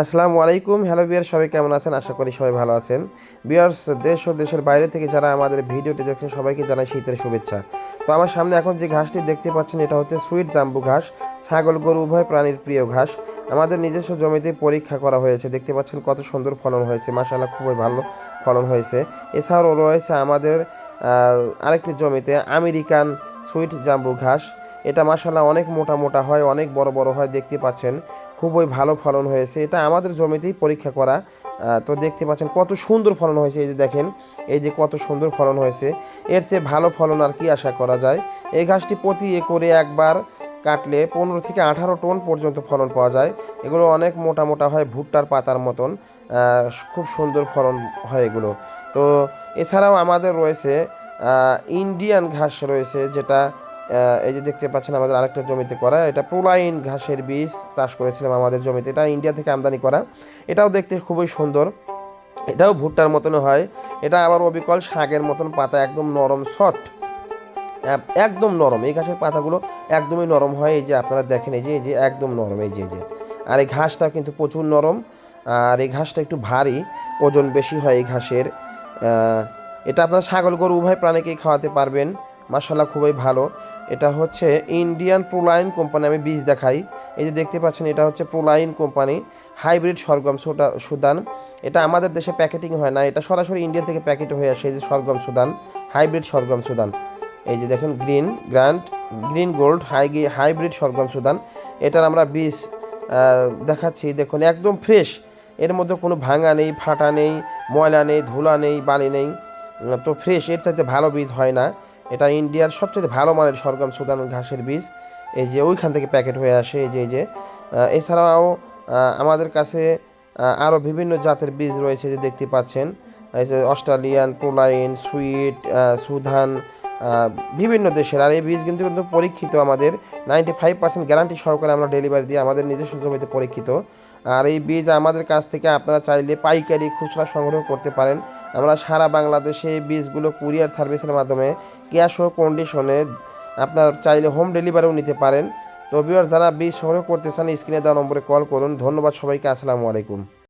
আসসালামু আলাইকুম। হ্যালো বিয়ার সবাই কেমন আছেন? আশা করি সবাই ভালো আছেন। বিয়ার্স দেশ ও দেশের বাইরে থেকে যারা আমাদের ভিডিওটি দেখছেন, সবাইকে জানাই শীতের শুভেচ্ছা। তো আমার সামনে এখন যে ঘাসটি দেখতে পাচ্ছেন, এটা হচ্ছে সুইট জাম্বু ঘাস, ছাগল গরু, উভয় প্রাণীর প্রিয় ঘাস। আমাদের নিজস্ব জমিতে পরীক্ষা করা হয়েছে। দেখতে পাচ্ছেন কত সুন্দর ফলন হয়েছে। মাসাল্লাহ খুবই ভালো ফলন হয়েছে। এছাড়াও রয়েছে আমাদের আরেকটি জমিতে আমেরিকান সুইট জাম্বু ঘাস। এটা মাসাল্লাহ অনেক মোটা মোটা হয়, অনেক বড় বড় হয়, দেখতে পাচ্ছেন। খুবই ভালো ফলন হয়েছে। এটা আমাদের জমিতেই পরীক্ষা করা। তো দেখতে পাচ্ছেন কত সুন্দর ফলন হয়েছে এই যে দেখেন। এই যে কত সুন্দর ফলন হয়েছে। এর চেয়ে ভালো ফলন আর কি আশা করা যায়। এই ঘাসটি প্রতি একরে একবার কাটলে পনেরো থেকে আঠারো টন পর্যন্ত ফলন পাওয়া যায়। এগুলো অনেক মোটা মোটা হয়, ভুট্টার পাতার মতন। খুব সুন্দর ফলন হয় এগুলো। তো এছাড়াও আমাদের রয়েছে ইন্ডিয়ান ঘাস রয়েছে যেটা এই যে দেখতে পাচ্ছেন আমাদের আরেকটা জমিতে করা, এটা প্রোলাইন ঘাসের বীজ চাষ করেছিলাম আমাদের জমিতে। এটা ইন্ডিয়া থেকে আমদানি করা। এটাও দেখতে খুবই সুন্দর। এটাও ভুট্টার মতন হয়। এটা আবার অবিকল শাকের মতন পাতা, একদম নরম সফট একদম নরম। এই ঘাসের পাতাগুলো একদমই নরম হয়। এই যে আপনারা দেখেন, এই যে এই যে, একদম নরম। এই যে যে। আর এই ঘাসটা কিন্তু প্রচুর নরম। আর এই ঘাসটা একটু ভারী, ওজন বেশি হয় এই ঘাসের। এটা আপনারা ছাগল গরু, উভয় প্রাণীকেই খাওয়াতে পারবেন। মাসাল্লাহ খুবই ভালো। এটা হচ্ছে ইন্ডিয়ান প্রোলাইন কোম্পানি আমি বীজ দেখাই। এই যে দেখতে পাচ্ছেন, এটা হচ্ছে প্রোলাইন কোম্পানি হাইব্রিড সরগম সুটা, সুদান। এটা আমাদের দেশে প্যাকেটিং হয় না, এটা সরাসরি ইন্ডিয়া থেকে প্যাকেট হয়ে আসে, এই যে sorghum Sudan hybrid sorghum Sudan. এই যে দেখেন green grand green gold high hybrid sorghum Sudan. এটার আমরা বীজ দেখাচ্ছি, দেখুন, একদম ফ্রেশ এর মধ্যে কোনো ভাঙা নেই, ফাটা নেই, ময়লা নেই, ধুলা নেই বালি নেই। তো ফ্রেশ এর চাইতে ভালো বীজ হয় না। এটা ইন্ডিয়ার সবচেয়ে ভালো মানের সরগম সুদান ঘাসের বীজ। এই যে ওইখান থেকে প্যাকেট হয়ে আসে, এই যে এই যে। এছাড়াও আমাদের কাছে আরও বিভিন্ন জাতের বীজ রয়েছে যে দেখতে পাচ্ছেন। অস্ট্রেলিয়ান পোলাইন সুইট সুধান বিভিন্ন দেশের। আর এই বীজ কিন্তু কিন্তু পরীক্ষিত আমাদের। নাইনটি ফাইভ পার্সেন্ট গ্যারান্টি সহকারে আমরা ডেলিভারি দিই আমাদের নিজস্ব জমিতে পরীক্ষিত। আর এই বীজ আমাদের কাছ থেকে আপনারা চাইলে পাইকারি খুচরা সংগ্রহ করতে পারেন। আমরা সারা বাংলাদেশে এই বীজগুলো কুরিয়ার সার্ভিসের মাধ্যমে ক্যাশ ও কন্ডিশনে আপনার চাইলে হোম ডেলিভারিও নিতে পারেন। তো বিয়ার যারা বীজ সংগ্রহ করতে চান স্ক্রিনে দেওয়া নম্বরে কল করুন। ধন্যবাদ সবাইকে। আসসালামু আলাইকুম।